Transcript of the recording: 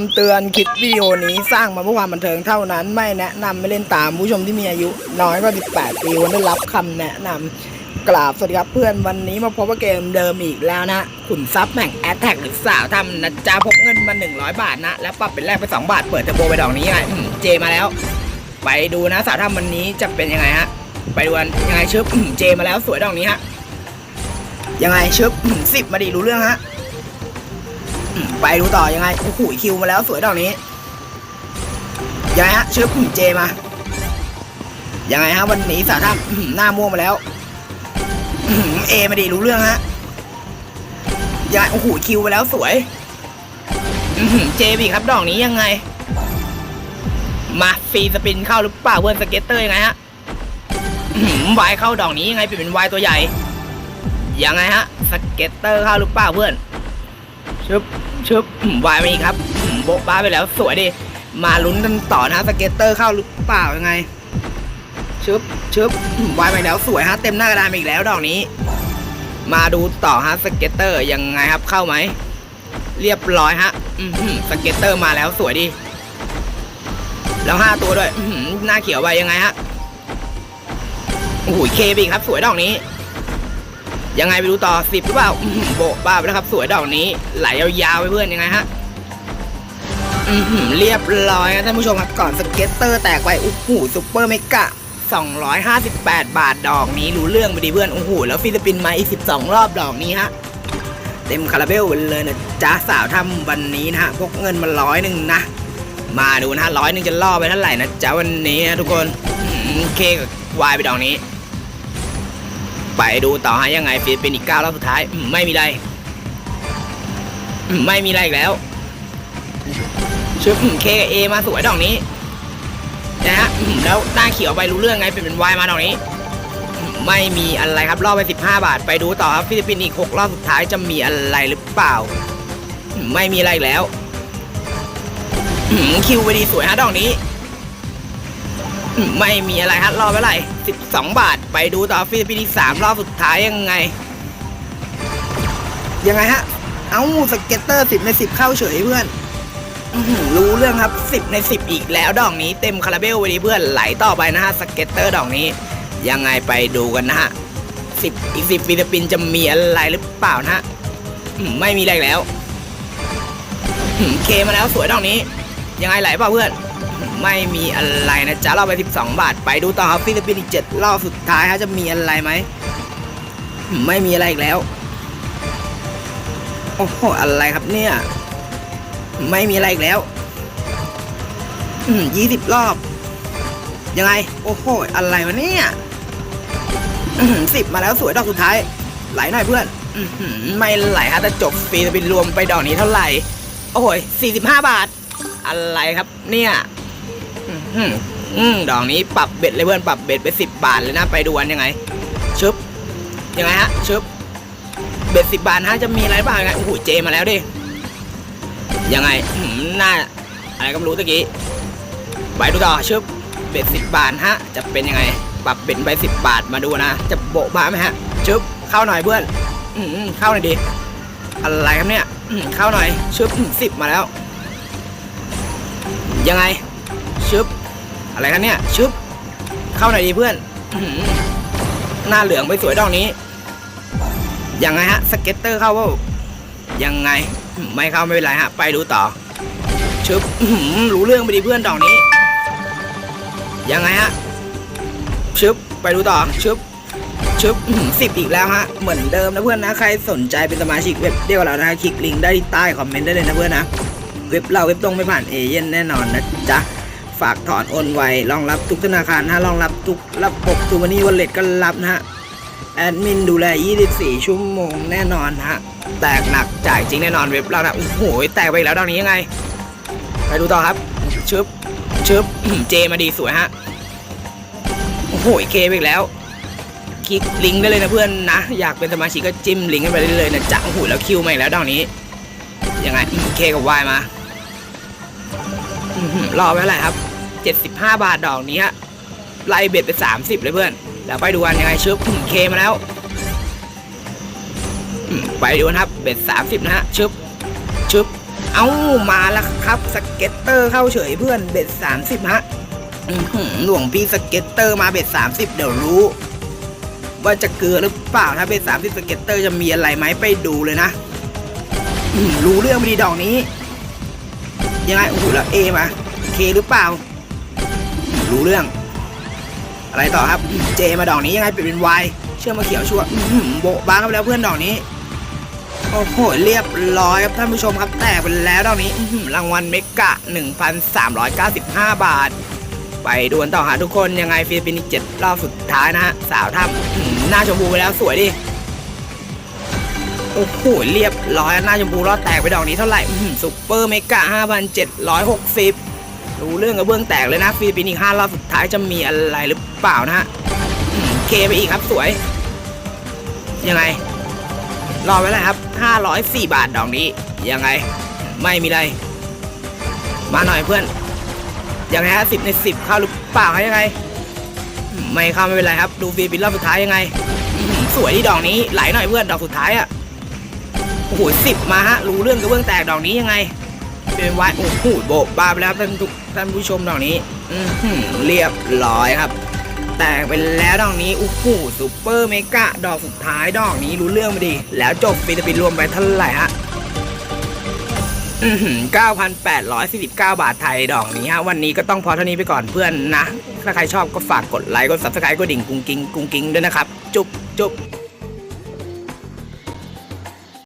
ำเตือนคลิปวิดีโอนี้สร้างมาเพื่อความบันเทิงเท่านั้น ไม่แนะนำไม่เล่นตามผู้ชมที่มีอายุ น้อยกว่า 18 ปีควรได้รับคำแนะนำกราบสวัสดีครับเพื่อนวันนี้มาพบกับเกมเดิมอีกแล้วนะ ขุนทรัพย์แห่งแอตแทกหรือสาวทำนะจ๊ะพกเงินมา 100 บาทนะ แล้วปรับเป็นแรกไป 2 บาท เปิดเทอร์โบไปดอกนี้ไงเจมาแล้ว ไปดูนะสาวทำวันนี้จะเป็นยังไงฮะไปดูกันยังไงชึบเจมาแล้วสวยดอกนี้ฮะยังไงชึบสิบมาดิรู้เรื่องฮะ ไปดูต่อยังไงโอ้โหคิวมาแล้วสวยดอกนี้ยังไงฮะเชื่อผมเจมายังไงฮะวันนี้สาท่าหน้าม่วงมาแล้วอื้อหือเอมาดีรู้เรื่องฮะยังไงโอ้โหคิวมาแล้วสวยเจบีครับดอกนี้ยังไง มาฟรีสปินเข้าหรือเปล่าเพื่อนสเก็ตเตอร์ยังไงฮะวายเข้าดอกนี้ยังไงเปลี่ยนเป็นวายตัวใหญ่ยังไงฮะสเก็ตเตอร์เข้าหรือเปล่าเพื่อน ชึบชึบวายมาอีกครับโบ๊ะบ้าไปแล้วสวยดิ มาลุ้นกันต่อนะสเก็ตเตอร์เข้าหรือเปล่ายังไงชึบชึบวายมาแล้วสวยฮะเต็มหน้ากระดานอีกแล้วดอกนี้ มาดูต่อฮะสเก็ตเตอร์ยังไงครับเข้าไหม เรียบร้อยฮะสเก็ตเตอร์มาแล้วสวยดิ แล้วห้าตัวด้วยอือหือหน้าเขียวไปยังไงฮะโอ้โหเคบีครับสวยดอกนี้ ยังไงไปดูต่อสิบหรือเปล่าโบบ้าไปแล้วครับ สวยดอกนี้ ไหลยาวๆไปเพื่อนยังไงฮะเรียบร้อยนะท่านผู้ชมครับก่อนสเก็ตเตอร์แตกไปโอ้โหซุปเปอร์เมกะ258 บาทดอกนี้รู้เรื่องไปดีเพื่อนโอ้โหแล้วฟิลิปปินส์มาอีก12 รอบดอกนี้ฮะเต็มคาราเบลเลยนะจ้าสาวทำวันนี้นะฮะพกเงินมาร้อยหนึ่งนะ มาดูนะฮะร้อยหนึ่งจะล่อไปเท่าไหร่นะจ้าวันนี้นะทุกคนอื้อหือเคกับวายไปดอกนี้ ไปดูต่อฮะยังไงฟิลิปปินส์อีกเก้ารอบสุดท้ายไม่มีอะไร ไม่มีอะไรอีกแล้วชึบเคเอมาสวยดอกนี้นะฮะแล้วหน้าเขียวไปรู้เรื่องไงเป็นเป็นวายมาดอกนี้ ไม่มีอะไรครับรอบไป 15 บาท ไปดูต่อครับฟิลิปปินส์อีก6รอบสุดท้ายจะมีอะไรหรือเปล่า ไม่มีอะไรแล้วคิวไปดีสวยฮะดอกนี้ ไม่มีอะไรฮะรอไปไหร่12 บาท ไปดูต่อฟิลิปปินส์อีสามรอบสุดท้ายยังไง ยังไงฮะ เอาสเก็ตเตอร์สิบในสิบเข้าเฉยเพื่อนรู้เรื่องครับสิบในสิบอีกแล้วดอกนี้เต็มคาราเบลไปดีเพื่อนไหลต่อไปนะฮะสเก็ตเตอร์ดอกนี้ ยังไงไปดูกันนะฮะสิบอีกสิบฟิลิปปินส์จะมีอะไรหรือเปล่านะฮะไม่มีอะไรแล้วอืมเคมาแล้วสวยดอกนี้ ยังไงไหลเปล่าเพื่อน ไม่มีอะไรนะจ๊ะเราไป 12 บาท ไปดูต่อครับฟิลิปปินส์อีก7รอบสุดท้ายฮะจะมีอะไรไหม ไม่มีอะไรอีกแล้ว โอ้โห อะไรครับเนี่ย ไม่มีอะไรอีกแล้วยี่สิบรอบ ยังไง โอ้โห อะไรวะเนี่ยสิบมาแล้วสวยดอกสุดท้าย ไหลหน่อยเพื่อนไม่ไหลฮะแต่จบฟิลิปปินรวมไปดอกนี้เท่าไหร่ โอ้ย45บาท อะไรครับ เนี่ยอืมอืมดอกนี้ปรับเบ็ดเลยเพื่อนปรับเบ็ดไปสิบบาทเลยนะไปดูกันยังไงชึบยังไงฮะชึบเบ็ดสิบบาทฮะจะมีอะไรบ้างไงโอ้โหเจมาแล้วดิยังไงอืมหน้าอะไรก็ไม่รู้ตะกี้ไปดูต่อชึบเบ็ดสิบบาทฮะ จะเป็นยังไง ปรับเบ็ดไปสิบบาทมาดูนะ จะโบะบ้าไหมฮะชึบเข้าหน่อยเพื่อน อืมเข้าหน่อยดิอะไรครับเนี่ยเข้าหน่อยชึบสิบมาแล้ว ยังไง ชึบ อะไรกันเนี่ย ชึบ เข้าหน่อยดีเพื่อนหน้าเหลืองไปสวยดอกนี้ ยังไงฮะ สเก็ตเตอร์เข้าว่ายังไง ไม่เข้าไม่เป็นไรฮะ ไปดูต่อ ชึบหือรู้เรื่องไปดีเพื่อนดอกนี้ ยังไงฮะ ชึบ ไปดูต่อ ชึบชึบสิบอีกแล้วฮะ เหมือนเดิมนะเพื่อนนะ ใครสนใจเป็นสมาชิกเว็บเดียวกับเรานะคลิกลิงก์ได้ที่ใต้คอมเมนต์ได้เลยนะเพื่อนนะ เว็บเราเว็บตรงไม่ผ่านเอเย่นแน่นอนนะจ๊ะ ฝากถอนโอนไวรองรับทุกธนาคารนะรองรับทุกระบบทูมานี่วอลเล็ตก็รับนะฮะแอดมินดูแล 24 ชั่วโมงแน่นอนฮะ แตกหนักจ่ายจริงแน่นอนเว็บเรานะโอ้โหแตกไปอีกแล้วดอกนี้ยังไง ไปดูต่อครับชึบชึบเจมาดีสวยฮะ โอ้โหเคไปอีกแล้ว คลิกลิงก์ได้เลยนะเพื่อนนะ อยากเป็นสมาชิกก็จิ้มลิงก์กันไปได้เลยนะจ๊ะโอ้โหแล้วคิวมาอีกแล้วดอกนี้ยังไงเคกับวายมา รอไว้เท่าไหร่ครับ 75 บาทดอกนี้ไล่เบ็ดไป 30 เลยเพื่อนแล้วไปดูกันยังไงชึบเคมาแล้วไปดูกันครับ เบ็ด 30 นะฮะชึบชึบเอ้ามาแล้วครับสเก็ตเตอร์เข้าเฉยเพื่อนเบ็ดสามสิบฮะหือหลวงพี่สเก็ตเตอร์มาเบ็ดสามสิบเดี๋ยวรู้ ว่าจะเกลือหรือเปล่าถ้าเบ็ดสามสิบสเก็ตเตอร์จะมีอะไรไหมไปดูเลยนะรู้เรื่องไม่ดีดอกนี้ ยังไงโอ้โหแล้วเอมาเคหรือเปล่า รู้เรื่อง อะไรต่อครับเจมาดอกนี้ยังไงเปลี่ยนเป็นวายเชื่อมาเขียวชัวร์โบบ้ากันไปแล้วเพื่อนดอกนี้โอ้โหเรียบร้อยครับท่านผู้ชมครับแตกไปแล้วดอกนี้อื้อหือรางวัลเมกะ 1,395 บาท ไปดวลต่อหาทุกคนยังไงฟิลิปปินส์อีกเจ็ดรอบสุดท้ายนะฮะสาวถ้ำอื้อหือหน้าชมพูไปแล้วสวยดิ โอ้โหเรียบร้อยหน้าชมพูรอดแตกไปดอกนี้เท่าไหร่ซุปเปอร์เมกะ5,760 รู้เรื่องกับเบื้องแตกเลยนะฟิลิปปินส์อีกห้ารอบสุดท้ายจะมีอะไรหรือเปล่านะฮะเคไปอีกครับสวย ยังไง รอไว้เลยครับ 504 บาทดอกนี้ ยังไง ไม่มีอะไร มาหน่อยเพื่อนยังไงฮะสิบในสิบเข้าหรือเปล่าครับยังไง ไม่เข้าไม่เป็นไรครับ ดูฟีปินรอบสุดท้ายยังไง สวยที่ดอกนี้ไหลหน่อยเพื่อนดอกสุดท้ายอะ อ้โหสิบมาฮะรู้เรื่องกับเบื้องแตกดอกนี้ยังไงเป็นไว้โอ้โหโบะบาไปแล้วท่านทุกท่านผู้ชมดอกนี้อือหือเรียบร้อยครับ แตกไปแล้วดอกนี้โอ้โหซูเปอร์เมกะดอกสุดท้ายดอกนี้รู้เรื่องมาดีแล้วจบฟิลิปปินรวมไปเท่าไหร่ฮะอือหือ9,849 บาทไทยดอกนี้ฮะวันนี้ก็ต้องพอเท่านี้ไปก่อนเพื่อนนะ ถ้าใครชอบก็ฝากกดไลค์กด subscribe กดดิ่งกุ้งกิ้งกุ้งกิ้งด้วยนะครับ จุ๊บจุ๊บ